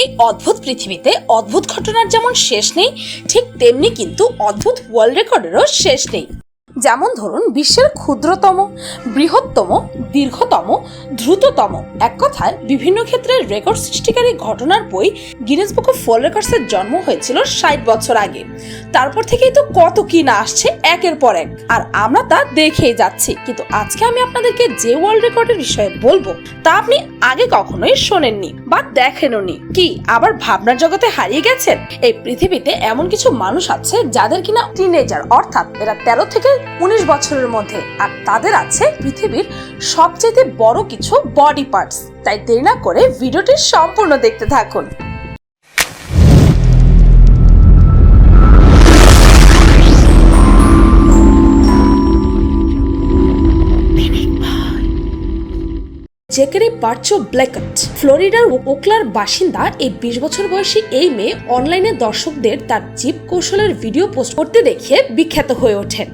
এই অদ্ভুত পৃথিবীতে অদ্ভুত ঘটনার যেমন শেষ নেই, ঠিক তেমনি কিন্তু অদ্ভুত ওয়ার্ল্ড রেকর্ডেরও শেষ নেই। যেমন ধরুন বিশ্বের ক্ষুদ্রতম, বৃহত্তম, দীর্ঘতম, দ্রুততম। এক কথায়, বিভিন্ন ক্ষেত্রে রেকর্ড সৃষ্টিকারী ঘটনার বই গিনেস বুক অফ ওয়ার্ল্ড রেকর্ডসের জন্ম হয়েছিল ষাট বছর আগে। তারপর থেকেই তো কত কি না আসছে একের পর এক। আর আমরা তা দেখেই যাচ্ছি। কিন্তু আজকে আমি আপনাদেরকে যে ওয়ার্ল্ড রেকর্ডের বিষয়ে বলব, তা আপনি আগে কখনোই শোনেননি বা দেখেননি কি, আবার ভাবনার জগতে হারিয়ে গেছেন? এই পৃথিবীতে এমন কিছু মানুষ আছে যাদের কিনা টিনেজার অর্থাৎ এরা তেরো থেকে উনিশ বছরের মধ্যে। আর তাদের আছে পৃথিবীর সবচেয়ে বড় কিছু বডি পার্টস তাই দেরি না করে ভিডিওটি সম্পূর্ণ দেখতে থাকুন। জেকেরি পার্চো ব্ল্যাকট, ফ্লোরিডার ওকলার বাসিন্দা, এই বিশ বছর বয়সী এই মেয়ে অনলাইনে দর্শকদের তার জীব কৌশলের ভিডিও পোস্ট করতে দেখিয়ে বিখ্যাত হয়ে ওঠেন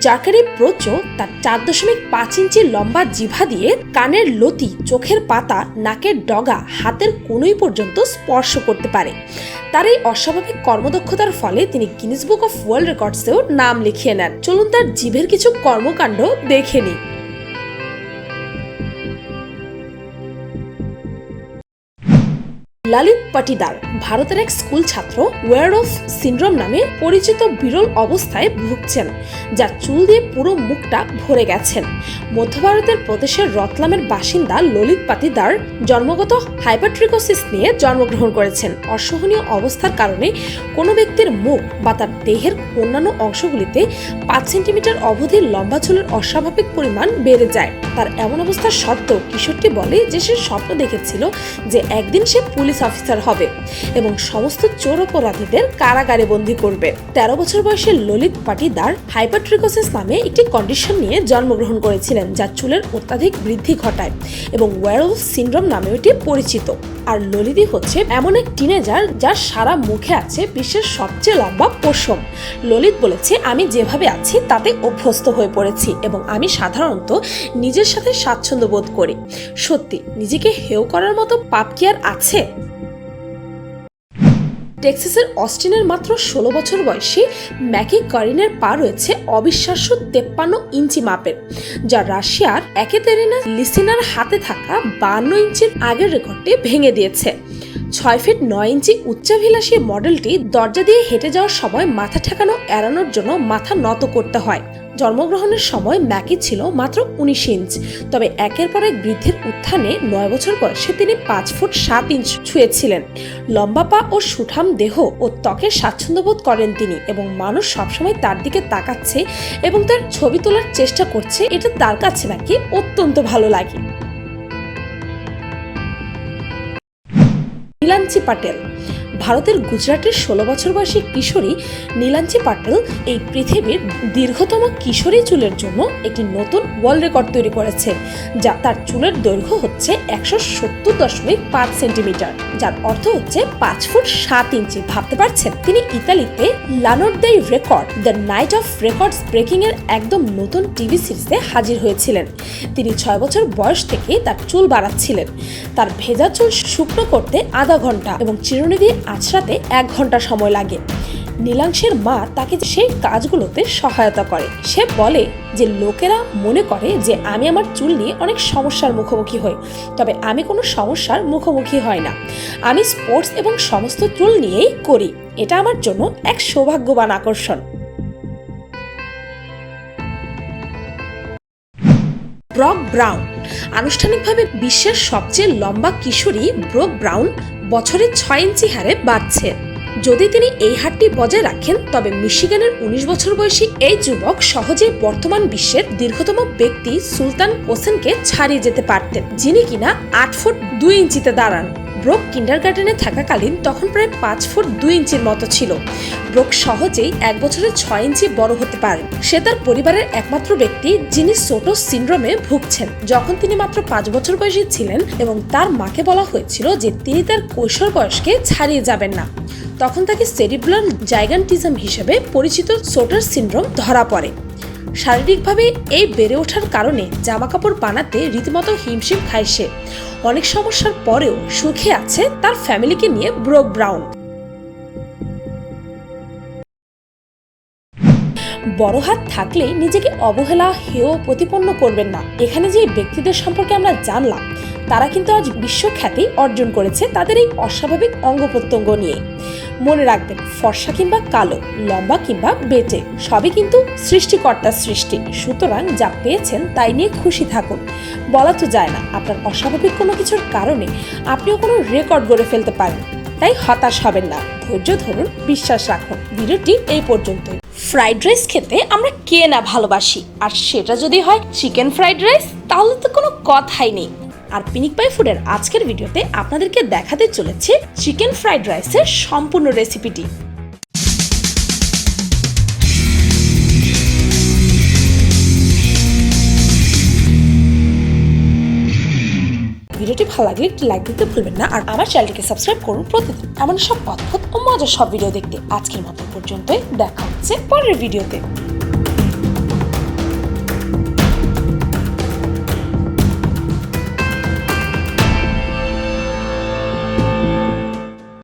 জাকারি প্রচো তার চার দশমিক পাঁচ ইঞ্চি লম্বা জিভা দিয়ে কানের লতি, চোখের পাতা, নাকের ডগা, হাতের কনুই পর্যন্ত স্পর্শ করতে পারে। তার এই অস্বাভাবিক কর্মদক্ষতার ফলে তিনি গিনিস বুক অফ ওয়ার্ল্ড রেকর্ডসেও নাম লিখিয়ে নেন। চলুন তার জিভের কিছু কর্মকাণ্ড দেখে নিই। পাটিদার। ভারতের এক স্কুল ছাত্র ওয়ার অফ সিন্ড্রোম নামে পরিচিত বিরল অবস্থায় ভুগছেন, যা চুল দিয়ে পুরো মুখটা ভরে গেছেন। মধ্য ভারতের প্রদেশের রতলামের বাসিন্দা ললিত পাটিদার জন্মগত হাইপাট্রিকোসিস নিয়ে জন্মগ্রহণ করেছেন। অসহনীয় অবস্থার কারণে কোনো ব্যক্তির মুখ বা তার দেহের অন্যান্য অংশগুলিতে পাঁচ সেন্টিমিটার অবধি লম্বা চুলের অস্বাভাবিক পরিমাণ বেড়ে যায়। তার এমন অবস্থা সত্ত্বেও কিশোরটি বলে যে সে স্বপ্ন দেখেছিল যে একদিন সে পুলিশ অফিসার হবে এবং সমস্ত চোর অপরাধীদের কারাগারে বন্দী করবে। তেরো বছর বয়সের ললিত পাটিদার হাইপাট্রিকোসিস নামে একটি কন্ডিশন নিয়ে জন্মগ্রহণ করেছিলেন, যা চুলের অত্যাধিক বৃদ্ধি ঘটায় এবং ওয়ারলফ সিন্ড্রোম নামে এটি পরিচিত। আর ললিতি হচ্ছে এমন এক টিনেজার যার সারা মুখে আছে বিশ্বের সবচেয়ে লম্বা পশম ললিত বলেছে, আমি যেভাবে আছি, তাতে অভ্যস্ত হয়ে পড়েছি এবং আমি সাধারণত নিজের সাথে স্বাচ্ছন্দ্য বোধ করি। সত্যি, নিজেকে হেউ করার মতো পাপ কি আর আছে? টেক্সাসের অস্টিনের মাত্র ষোলো বছর বয়সী ম্যাকি কারিনের পা রয়েছে অবিশ্বাস্য তেপ্পান্ন ইঞ্চি মাপের, যা রাশিয়ার একেতেরিনা লিসিনার হাতে থাকা বান্ন ইঞ্চির আগের রেকর্ডটি ভেঙে দিয়েছে। ছয় ফিট নয় ইঞ্চি উচ্চাভিলাষী মডেলটি দরজা দিয়ে হেঁটে যাওয়ার সময় মাথা ঠেকানো, এড়ানোর জন্য মাথা নত করতে হয়। জন্মগ্রহণের সময় ম্যাকি ছিল মাত্র উনিশ ইঞ্চ, তবে একের পর এক বৃদ্ধির উত্থানে নয় বছর বয়সে তিনি পাঁচ ফুট সাত ইঞ্চ ছুঁয়েছিলেন। লম্বা পা ও সুঠাম দেহ ও ত্বকের স্বাচ্ছন্দ্যবোধ করেন তিনি এবং মানুষ সবসময় তার দিকে তাকাচ্ছে এবং তার ছবি তোলার চেষ্টা করছে। এটা তার কাছে নাকি অত্যন্ত ভালো লাগে। নীলাঞ্চি পাটেল ভারতের গুজরাটের ষোলো বছর বয়সী কিশোরী নীলাঞ্চি পাটেল এই পৃথিবীর দীর্ঘতম কিশোরী চুলের জন্য একটি নতুন ওয়ার্ল্ড রেকর্ড তৈরি করেছে, যা তার চুলের দৈর্ঘ্য হচ্ছে একশো সত্তর দশমিক পাঁচ সেন্টিমিটার, যার অর্থ হচ্ছে পাঁচ ফুট সাত ইঞ্চি। ভাবতে পারছেন তিনি ইতালিতে লানোর দেই record, the night of records breaking এর একদম নতুন টিভি সিরিজে হাজির হয়েছিলেন। তিনি ছয় বছর বয়স থেকে তার চুল বাড়াচ্ছিলেন। তার ভেজা চুল শুকনো করতে আধা ঘণ্টা এবং চিরুনি দিয়ে আঁচড়াতে এক ঘণ্টা সময় লাগে। নীলাংশের মা তাকে সেই কাজগুলোতে সহায়তা করে। সে বলে যে, লোকেরা মনে করে যে, আমি আমার চুল নিয়ে অনেক সমস্যার মুখোমুখি হই। তবে আমি কোনো সমস্যার মুখোমুখি হয় না। আমি স্পোর্টস এবং সমস্ত চুল নিয়েই করি। এটা আমার জন্য এক সৌভাগ্যবান আকর্ষণ। Brock Brown. আনুষ্ঠানিকভাবে বিশ্বের সবচেয়ে লম্বা কিশোরী ব্রক ব্রাউন বছরে ছয় ইঞ্চি হারে বাড়ছে। যদি তিনি এই হারটি বজায় রাখেন, তবে মিশিগানের উনিশ বছর বয়সী এই যুবক সহজেই বর্তমান বিশ্বের দীর্ঘতম ব্যক্তি সুলতান কোসেনকে ছাড়িয়ে যেতে পারতেন, যিনি কিনা আট ফুট দুই ইঞ্চিতে দাঁড়ান। ব্রোক কিন্ডার গার্ডেনে থাকাকালীন তখন প্রায় পাঁচ ফুট দুই ইঞ্চির মতো ছিল। ব্রোক সহজেই এক বছরে ছয় ইঞ্চি বড় হতে পারেন সে তার পরিবারের একমাত্র ব্যক্তি, যিনি সোটো সিন্ড্রোমে ভুগছেন। যখন তিনি মাত্র পাঁচ বছর বয়সী ছিলেন এবং তার মাকে বলা হয়েছিল যে তিনি তার কৈশোর বয়সকে ছাড়িয়ে যাবেন না। তখন তাকে সেরিব্রাল জাইগান্টিজম হিসেবে পরিচিত সোটার সিন্ড্রোম ধরা পড়ে। শারীরিকভাবে এই বেড়ে ওঠার কারণে জামাকাপড় বানাতে রীতিমতো হিমশিম খায় সে। অনেক সমস্যার পরেও সুখে আছে তার ফ্যামিলিকে নিয়ে ব্রোক ব্রাউন। বড় হাত থাকলেই নিজেকে অবহেলা, হেয়, প্রতিপন্ন করবেন না। এখানে যে ব্যক্তিদের সম্পর্কে আমরা জানলাম, তারা কিন্তু আজ বিশ্বখ্যাতি অর্জন করেছে তাদের এই অস্বাভাবিক অঙ্গ প্রত্যঙ্গ নিয়ে। মনে রাখবেন, ফর্সা কিংবা কালো, লম্বা কিংবা বেটে সবই কিন্তু সৃষ্টিকর্তার সৃষ্টি। সুতরাং যা পেয়েছেন তাই নিয়ে খুশি থাকুন। বলা তো যায় না, আপনার অস্বাভাবিক কোনো কিছুর কারণে আপনিও কোনো রেকর্ড গড়ে ফেলতে পারেন। তাই হতাশ হবেন না, ধৈর্য ধরুন, বিশ্বাস রাখুন। ভিডিওটি এই পর্যন্তই। ফ্রাইড রাইস খেতে আমরা কে না ভালোবাসি? আর সেটা যদি হয় চিকেন ফ্রাইড রাইস, তাহলে তো কোনো কথাই নেই। আর পিনিক পাই ফুডের আজকের ভিডিওতে আপনাদেরকে দেখাতে চলেছে চিকেন ফ্রাইড রাইসের সম্পূর্ণ রেসিপিটি। ভিডিওটি ভালো লাগলে একটি লাইক দিতে ভুলবেন না আর আমার চ্যানেলটিকে সাবস্ক্রাইব করুন প্রতিদিন এমন সব অদ্ভুত ও মজার সব ভিডিও দেখতে। আজকের মতো পর্যন্তই, দেখা হচ্ছে পরের ভিডিওতে